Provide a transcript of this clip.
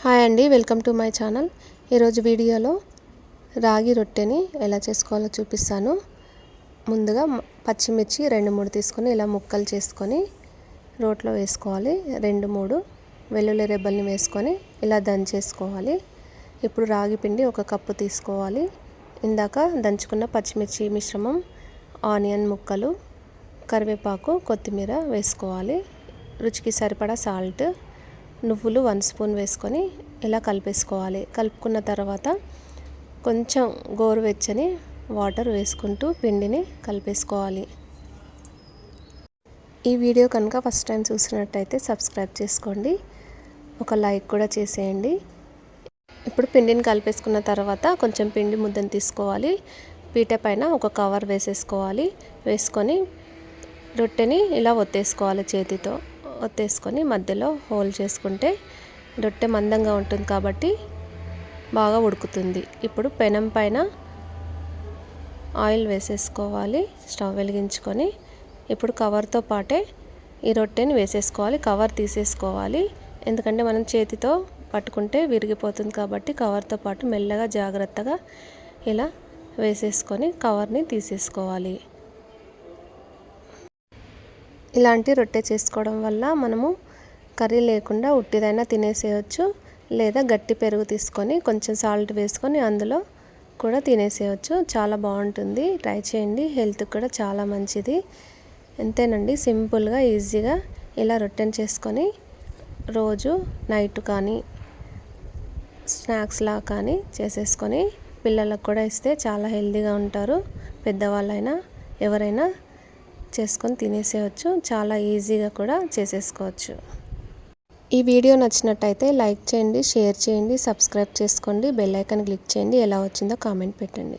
Hi అండి welcome to my channel. ఈరోజు వీడియోలో రాగి రొట్టెని ఎలా చేసుకోవాలో చూపిస్తాను. ముందుగా పచ్చిమిర్చి రెండు మూడు తీసుకొని ఇలా ముక్కలు చేసుకొని రోట్లో వేసుకోవాలి. రెండు మూడు వెల్లుల్లి రెబ్బల్ని వేసుకొని ఇలా దంచేసుకోవాలి. ఇప్పుడు రాగి పిండి ఒక కప్పు తీసుకోవాలి. ఇందాక దంచుకున్న పచ్చిమిర్చి మిశ్రమం ఆనియన్ ముక్కలు కరివేపాకు కొత్తిమీర వేసుకోవాలి. రుచికి సరిపడా సాల్ట్ నువ్వులు వన్ స్పూన్ వేసుకొని ఇలా కలిపేసుకోవాలి. కలుపుకున్న తర్వాత కొంచెం గోరువెచ్చని వాటర్ వేసుకుంటూ పిండిని కలిపేసుకోవాలి. ఈ వీడియో కనుక ఫస్ట్ టైం చూసినట్టయితే సబ్స్క్రైబ్ చేసుకోండి. ఒక లైక్ కూడా చేసేయండి. ఇప్పుడు పిండిని కలిపేసుకున్న తర్వాత కొంచెం పిండి ముద్దను తీసుకోవాలి. పీట పైన ఒక కవర్ వేసేసుకోవాలి. వేసుకొని రొట్టెని ఇలా ఒత్తేసుకోవాలి చేతితో. ఒత్తేసుకొని మధ్యలో హోల్ చేసుకుంటే రొట్టె మందంగా ఉంటుంది కాబట్టి బాగా ఉడుకుతుంది. ఇప్పుడు పెనం పైన ఆయిల్ వేసేసుకోవాలి స్టవ్ వెలిగించుకొని. ఇప్పుడు కవర్తో పాటే ఈ రొట్టెని వేసేసుకోవాలి కవర్ తీసేసుకోవాలి. ఎందుకంటే మనం చేతితో పట్టుకుంటే విరిగిపోతుంది కాబట్టి కవర్తో పాటు మెల్లగా జాగ్రత్తగా ఇలా వేసేసుకొని కవర్ని తీసేసుకోవాలి. ఇలాంటి రొట్టె చేసుకోవడం వల్ల మనము కర్రీ లేకుండా ఉట్టిదైనా తినేసేయచ్చు. లేదా గట్టి పెరుగు తీసుకొని కొంచెం సాల్ట్ వేసుకొని అందులో కూడా తినేసేయచ్చు. చాలా బాగుంటుంది. ట్రై చేయండి. హెల్త్కి కూడా చాలా మంచిది. అంతేనండి. సింపుల్గా ఈజీగా ఇలా రొట్టెని చేసుకొని రోజు నైట్ కానీ స్నాక్స్లా కానీ చేసేసుకొని పిల్లలకు కూడా ఇస్తే చాలా హెల్తీగా ఉంటారు. పెద్దవాళ్ళైనా ఎవరైనా చేసుకొని తినేసేయచ్చు. చాలా ఈజీగా కూడా చేసేసుకోవచ్చు. ఈ వీడియో నచ్చినట్టయితే లైక్ చేయండి షేర్ చేయండి సబ్స్క్రైబ్ చేసుకోండి బెల్ ఐకాన్ క్లిక్ చేయండి. ఎలా వచ్చిందో కామెంట్ పెట్టండి.